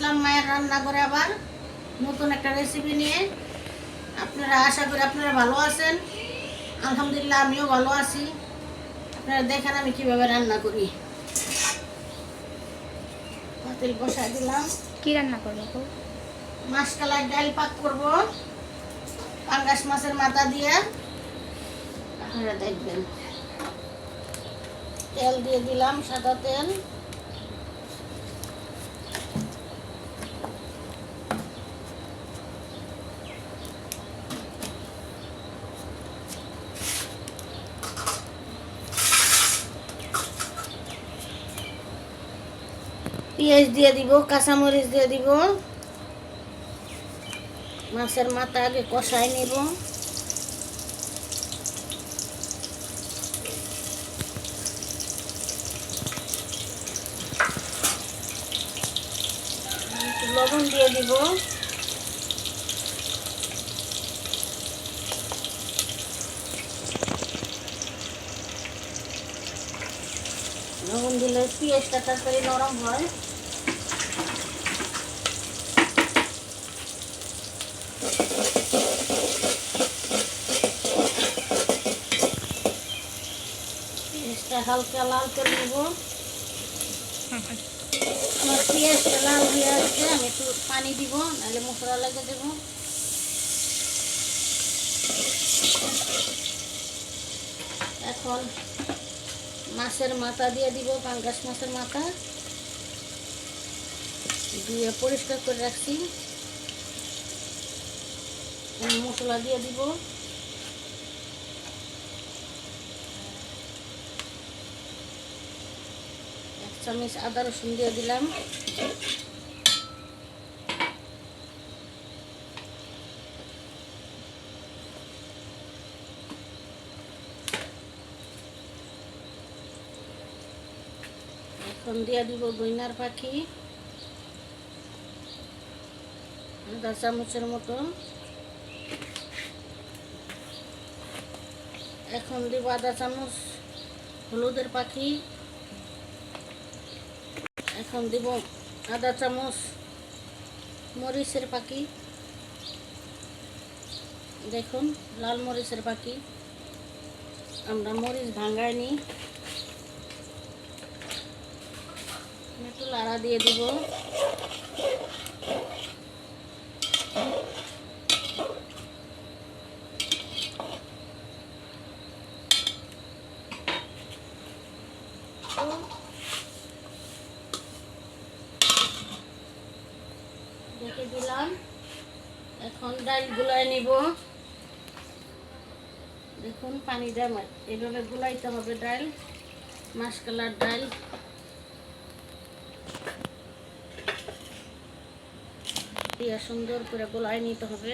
আসলাম মায়ের রান্না করে আবার। নতুন একটা রেসিপি নিয়ে। আপনারা আশা করি আপনারা ভালো আছেন। আলহামদুলিল্লাহ আমিও ভালো আছি। আপনারা দেখেন আমি কীভাবে রান্না করি। পাতিল বসাই দিলাম। কি রান্না করব গো? মাসকালাই ডাল পাক করব। পাঙ্গাস মাছের মাথা দিয়ে। আপনারা দেখবেন। তেল দিয়ে দিলাম সাদা তেল। পেঁয়াজ দিয়ে দিব, কাঁচামরিচ দিয়ে দিব। মাছের মাথা আগে কষাই নেব। লবণ দিয়ে দিব। লবণ দিলে পেঁয়াজটা তাড়াতাড়ি নরম হয়। পেঁয়াজটা হালকা লাল করে নেব। আমার পেঁয়াজটা লাল হয়ে আসছে আমি একটু পানি দিব, নাহলে মশলা লেগে দেব এখন মাছের মাথা দিয়ে দিব, পাঙ্গাস মাছের মাথা। দিয়ে পরিষ্কার করে রাখছি। মশলা দিয়ে দিব। চামচ, আদা, রসুন দিয়ে দিলাম। এখন দিয়ে দিব বইনার পাখি। আধা চামচের মতো। এখন দিব আধা চামচ হলুদের পাখি। এখন দিব, আদা চামচ, মরিচের পাখি দেখুন, লাল মরিচের পাখি আমরা মরিচ ভাঙ্গাই নিই একটু লাড়া দিয়ে দিব রেখে দিলাম এখন ডাল গুলাই নিব। দেখুন, পানি দেয় এভাবে গুলাইতে হবে ডাল, মাসকালার ডাল। দিয়ে সুন্দর করে গোলাই নিতে হবে।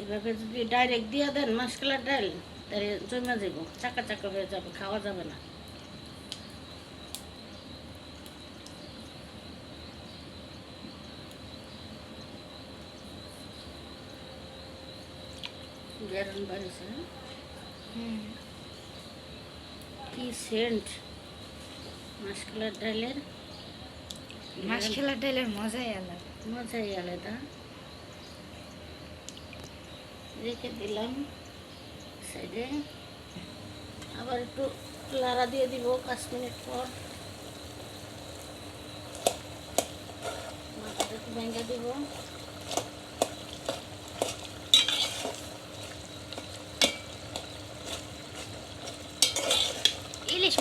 এভাবে যদি ডাইরেক্ট দিয়ে দেন মাসকালার ডাল, তাহলে জমে যাব চাকা চাকা হয়ে যাবে, খাওয়া যাবে না। গেরন বাড়িছে কি সেন্ট মাসকালার ডালের মাছ খেলার ডালের মজাই আলাদা মজাই আলাদা রেখে দিলাম সাইডে আবার একটু লাড়া দিয়ে দিব পাঁচ মিনিট পর মাথাটা একটু ভেঙে দিব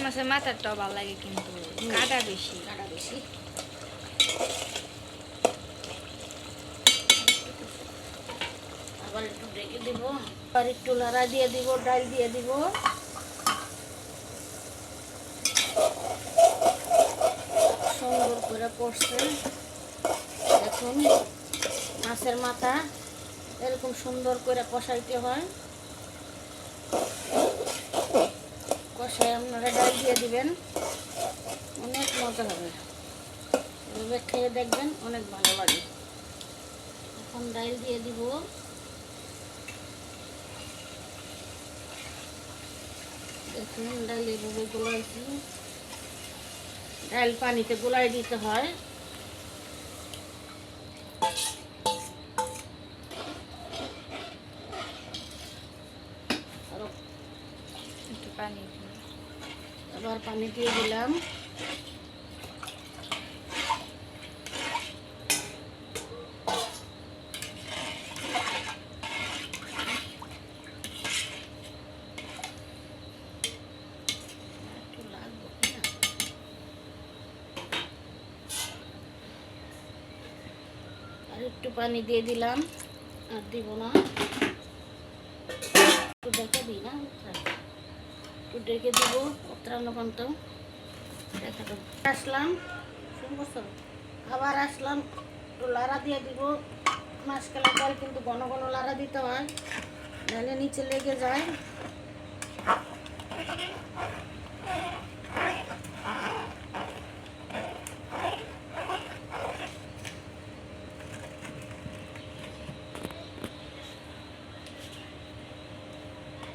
মাছের মাথারটাও ভালো লাগে কিন্তু কাটা বেশি। কাটা বেশি একটু দিয়ে দিব দিয়ে দিব। সুন্দর করে মাছের মাথা এরকম সুন্দর করে কষাইতে হয়। কষাই আপনারা ডাল দিয়ে দিবেন। অনেক মজা হবে। এভাবে খেয়ে দেখবেন অনেক ভালো লাগে। এখন ডাল দিয়ে দিব। দেখুন, ডাল এভাবে গোলাইছি। ডাল পানিতে গোলাই দিতে হয়। পানি। আবার পানি দিয়ে দিলাম। একটু পানি দিয়ে দিলাম, আর দিব না। একটু দেখে দিই না একটু ডেকে আসলাম। আবার আসলাম। একটু দিয়ে দিব। মাসকালা ডাল কিন্তু ঘন ঘন দিতে হয়। নাহলে নিচে লেগে যায়।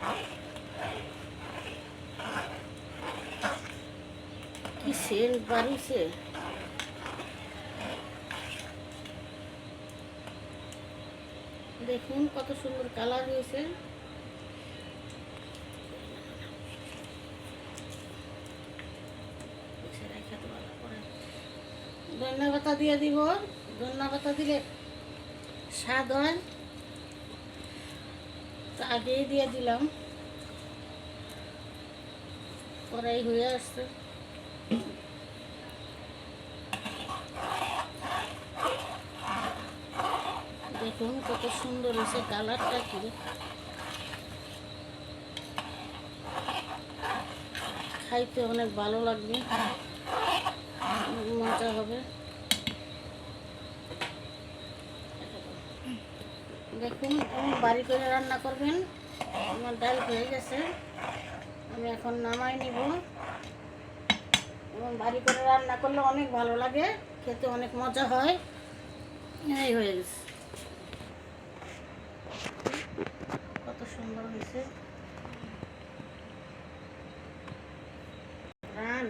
কি সেন্ট বাড়িছে দেখুন কত সুন্দর কালার হয়েছে। ধন্যা পাতা দিয়ে দিব। ধন্যা পাতা দিলে স্বাদ হয়। তো আগেই দিয়ে দিলাম। কড়াই হয়ে আসছে। দেখুন কত সুন্দর হয়েছে কালারটা কি। খাইতে অনেক ভালো লাগবে। মজা হবে। দেখুন বাড়ি করে রান্না করবেন। আমার ডাল হয়ে গেছে। আমি এখন নামাই নিব। এবং বাড়ি করে রান্না করলে অনেক ভালো লাগে। খেতে অনেক মজা হয়। এই হয়ে গেছে। কত সুন্দর হয়েছে। রান।